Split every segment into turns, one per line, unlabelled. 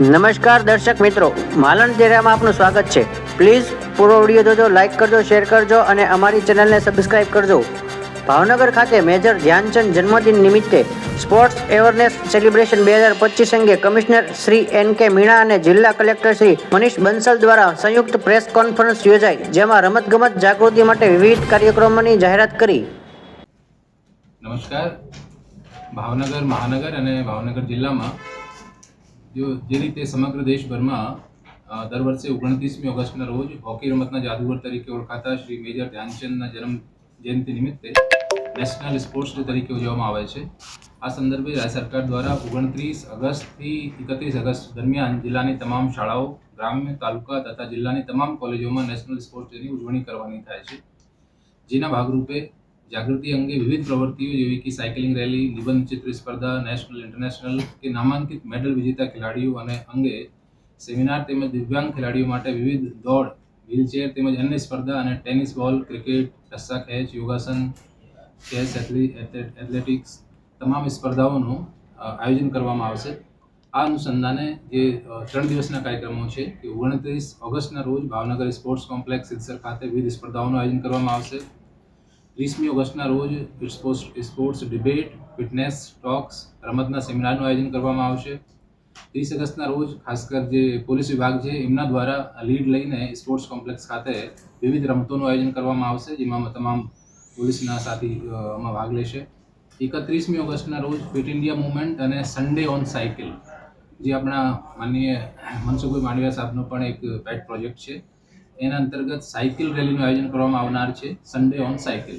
નમસ્કાર દર્શક મિત્રો, માલણ તેરામાં આપનું સ્વાગત છે. પ્લીઝ પૂરો વીડિયો જોજો લાઇક કરજો શેર કરજો અને અમારી ચેનલને સબસ્ક્રાઇબ કરજો. ભાવનગર ખાતે મેજર ધ્યાનચંદ જન્મદિન નિમિત્તે સ્પોર્ટ્સ એવરનેસ સેલિબ્રેશન બે હજાર પચીસ અંગે કમિશનર શ્રી એન કે મીણા અને જિલ્લા કલેક્ટર શ્રી મનીષ બંસલ દ્વારા સંયુક્ત પ્રેસ કોન્ફરન્સ યોજાઈ, જેમાં રમતગમત જાગૃતિ માટે વિવિધ કાર્યક્રમોની જાહેરાત કરી.
નમસ્કાર. ભાવનગર, મહાનગર અને ભાવનગર જિલ્લામાં જો જે રીતે સમગ્ર દેશભરમાં દર વર્ષે ઓગણત્રીસમી ઓગસ્ટના રોજ હોકી રમતના જાદુગર તરીકે ઓળખાતા શ્રી મેજર ધ્યાનચંદના જન્મ જયંતિ નિમિત્તે નેશનલ સ્પોર્ટ્સ ડે તરીકે ઉજવવામાં આવે છે. આ સંદર્ભે રાજ્ય સરકાર દ્વારા ઓગણત્રીસ ઓગસ્ટથી એકત્રીસ અગસ્ટ દરમિયાન જિલ્લાની તમામ શાળાઓ, ગ્રામ્ય, તાલુકા તથા જિલ્લાની તમામ કોલેજોમાં નેશનલ સ્પોર્ટ્સ ડેની ઉજવણી કરવાની થાય છે. જેના ભાગરૂપે જાગૃતિ અંગે વિવિધ પ્રવૃત્તિઓ જેવી કે સાયકલિંગ રેલી, નિબંધ ચિત્ર સ્પર્ધા, નેશનલ, ઇન્ટરનેશનલ કે નામાંકિત મેડલ વિજેતા ખેલાડીઓ અને અંગે સેમિનાર તેમજ દિવ્યાંગ ખેલાડીઓ માટે વિવિધ દોડ, વ્હીલચેર તેમજ અન્ય સ્પર્ધા અને ટેનિસ, બોલ, ક્રિકેટ, રસ્સા, ખેંચ, યોગાસન, ચેસ એથ્લેટિક્સ તમામ સ્પર્ધાઓનું આયોજન કરવામાં આવશે. આ અનુસંધાને જે ત્રણ દિવસના કાર્યક્રમો છે કે ઓગણત્રીસ ઓગસ્ટના રોજ ભાવનગર સ્પોર્ટ્સ કોમ્પ્લેક્સ સિલસર ખાતે વિવિધ સ્પર્ધાઓનું આયોજન કરવામાં આવશે. ત્રીસમી ઓગસ્ટના રોજ સ્પોર્ટ્સ ડિબેટ ફિટનેસ ટોક્સ રમતના સેમિનારનું આયોજન કરવામાં આવશે. ત્રીસ ઓગસ્ટના રોજ ખાસ કર જે પોલીસ વિભાગ છે, એમના દ્વારા લીડ લઈને સ્પોર્ટ્સ કોમ્પ્લેક્સ ખાતે વિવિધ રમતોનું આયોજન કરવામાં આવશે, જેમાં તમામ પોલીસના સાથી માં ભાગ લેશે. એકત્રીસમી ઓગસ્ટના રોજ ફિટ ઇન્ડિયા મુવમેન્ટ અને સન્ડે ઓન સાયકલ જે આપણા માનનીય મનસુખભાઈ માંડવિયા સાહેબનો પણ એક પેટ પ્રોજેક્ટ છે. એના અંતર્ગત સાયકલ રેલીનું આયોજન કરવામાં આવનાર છે સન્ડે ઓન સાયકલ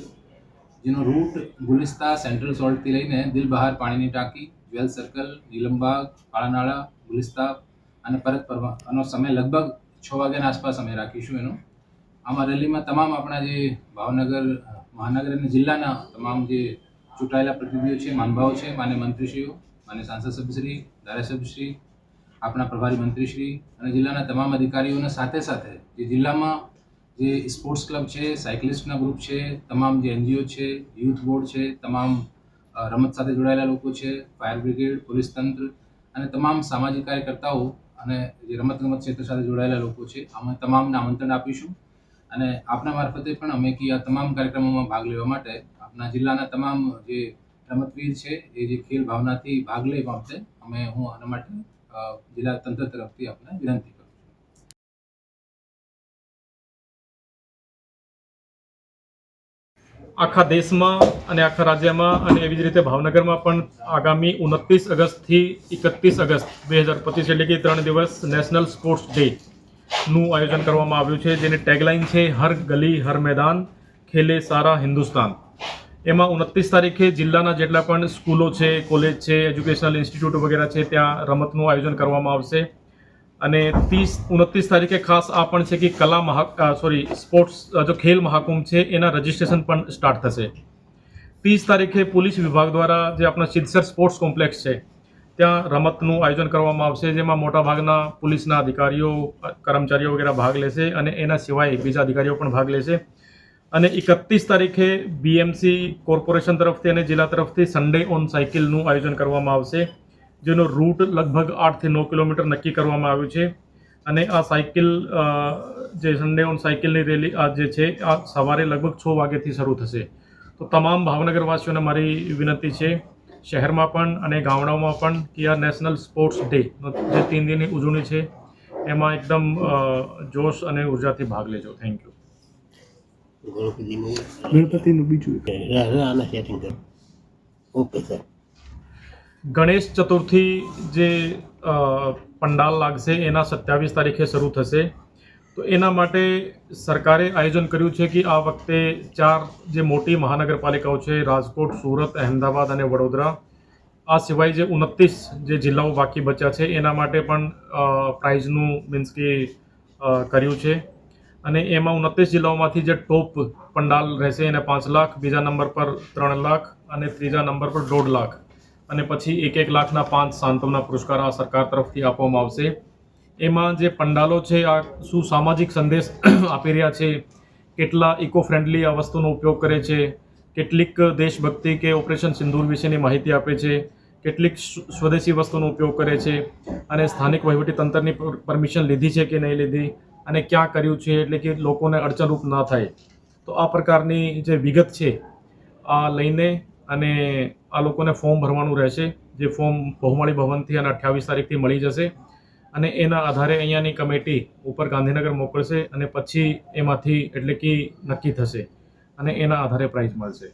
જેનો રૂટ ગુલિસ્તા સેન્ટ્રલ સોલ્ટથી લઈને દિલ બહાર પાણીની ટાંકી જ્વેલ સર્કલ નીલમબાગ કાળાનાળા, ગુલિસ્તા અને પરત પરવાનો સમય લગભગ છ વાગ્યાના આસપાસ અમે રાખીશું એનો. આમાં રેલીમાં તમામ આપણા જે ભાવનગર, મહાનગર અને જિલ્લાના તમામ જે ચૂંટાયેલા પ્રતિનિધિઓ છે માનભાવ છે, માન્ય મંત્રીશ્રીઓ, માન્ય સાંસદ સભ્યશ્રી, ધારાસભ્યશ્રી આપણા પ્રભારી મંત્રીશ્રી અને જિલ્લાના તમામ અધિકારીઓને સાથે સાથે જે જિલ્લામાં જે સ્પોર્ટ્સ ક્લબ છે, સાયકલિસ્ટના ગ્રુપ છે, તમામ જે એનજીઓ છે, યુથ બોર્ડ છે, તમામ રમત સાથે જોડાયેલા લોકો છે, ફાયર બ્રિગેડ, પોલીસ તંત્ર અને તમામ સામાજિક કાર્યકર્તાઓ અને જે રમતગમત ક્ષેત્ર સાથે જોડાયેલા લોકો છે, અમે તમામને આમંત્રણ આપીશું. અને આપના મારફતે પણ અમે કે આ તમામ કાર્યક્રમોમાં ભાગ લેવા માટે આપણા જિલ્લાના તમામ જે રમતવીર છે, એ જે ખેલ ભાવનાથી ભાગ લે બાબતે અમે હું આના માટે જિલ્લા તંત્ર તરફથી આપને વિનંતી કરું
આખા દેશમાં અને આખા રાજ્યમાં અને એવી જ રીતે ભાવનગરમાં પણ આગામી ઉનત્રીસ ઓગસ્ટથી એકત્રીસ અગસ્ત બે હજાર પચીસ એટલે કે ત્રણ દિવસ નેશનલ સ્પોર્ટ્સ ડે નું આયોજન કરવામાં આવ્યું છે, જેની ટેગલાઇન છે, હર ગલી, હર મેદાન, ખેલે સારા હિન્દુસ્તાન. એમાં ઉનત્રીસ તારીખે જિલ્લાના જેટલા પણ સ્કૂલો છે, કોલેજ છે, એજ્યુકેશનલ ઇન્સ્ટિટ્યૂટ વગેરે છે, ત્યાં રમતનું આયોજન કરવામાં આવશે. અને ત્રીસ, ઉનત્રીસ તારીખે ખાસ આ પણ છે કે કલા મહા સોરી સ્પોર્ટ્સ જો ખેલ મહાકુંભ છે, એના રજિસ્ટ્રેશન પણ સ્ટાર્ટ થશે. ત્રીસ તારીખે પોલીસ વિભાગ દ્વારા જે આપણા સિદ્ધસર સ્પોર્ટ્સ કોમ્પ્લેક્સ છે, ત્યાં રમતનું આયોજન કરવામાં આવશે, જેમાં મોટાભાગના પોલીસના અધિકારીઓ કર્મચારીઓ વગેરે ભાગ લેશે અને એના સિવાય બીજા અધિકારીઓ પણ ભાગ લેશે. અને એકત્રીસ તારીખે બીએમસી કોર્પોરેશન તરફથી અને જિલ્લા તરફથી સન્ડે ઓન સાયકલનું આયોજન કરવામાં આવશે, જેનો રૂટ લગભગ આઠથી નવ કિલોમીટર નક્કી કરવામાં આવ્યું છે. અને આ સાયકલ જે સન્ડે ઓન સાયકલની રેલી આ જે છે, આ સવારે લગભગ છ વાગ્યાથી શરૂ થશે. તો તમામ ભાવનગરવાસીઓને મારી વિનંતી છે, શહેરમાં પણ અને ગામડાઓમાં પણ કે આ નેશનલ સ્પોર્ટ્સ ડે જે તીન દિનની ઉજવણી છે, એમાં એકદમ જોશ અને ઉર્જાથી ભાગ લેજો. Thank you
ગણપતિનું.
ગણપતિનું બીજું એક.
સેટિંગ કર. ઓકે સર
ગણેશ ચતુર્થી જે પંડાલ લાગશે એના સત્યાવીસ તારીખે શરૂ થશે. તો એના માટે સરકારે આયોજન કર્યું છે કે આ વખતે ચાર જે મોટી મહાનગરપાલિકાઓ છે રાજકોટ સુરત અહેમદાબાદ અને વડોદરા આ સિવાય જે ઉનત્રીસ જે જિલ્લાઓ બાકી બચ્યા છે એના માટે પણ પ્રાઇઝનું મીન્સ કે કર્યું છે. અને એમાં ઉનત્રીસ જિલ્લાઓમાંથી જે ટોપ પંડાલ રહેશે એને પાંચ લાખ, બીજા નંબર પર ત્રણ લાખ અને ત્રીજા નંબર પર દોઢ લાખ. અને પછી એક એક લાખના પાંચ સાંત્વના પુરસ્કાર આ સરકાર તરફથી આપવામાં આવશે. એમાં જે પંડાલો છે, આ શું સામાજિક સંદેશ આપી રહ્યા છે, કેટલા ઇકો ફ્રેન્ડલી આ વસ્તુનો ઉપયોગ કરે છે, કેટલીક દેશભક્તિ કે ઓપરેશન સિંદૂર વિશેની માહિતી આપે છે, કેટલીક સ્વ- સ્વદેશી વસ્તુનો ઉપયોગ કરે છે, અને સ્થાનિક વહીવટી તંત્રની પરમિશન લીધી છે કે નહીં લીધી અને ક્યાં કર્યું છે એટલે કે લોકોને અડચણરૂપ ન થાય. તો આ પ્રકારની જે વિગત છે, આ લઈને અને આ લોકોને ફોર્મ ભરવાનું રહેશે, જે ફોર્મ બહુમાળી ભવનથી અને અઠ્યાવીસ તારીખથી મળી જશે. અને એના આધારે અહીંયાની કમિટી ઉપર ગાંધીનગર મોકલશે અને પછી એમાંથી એટલે કે નક્કી થશે. અને એના આધારે પ્રાઇઝ મળશે.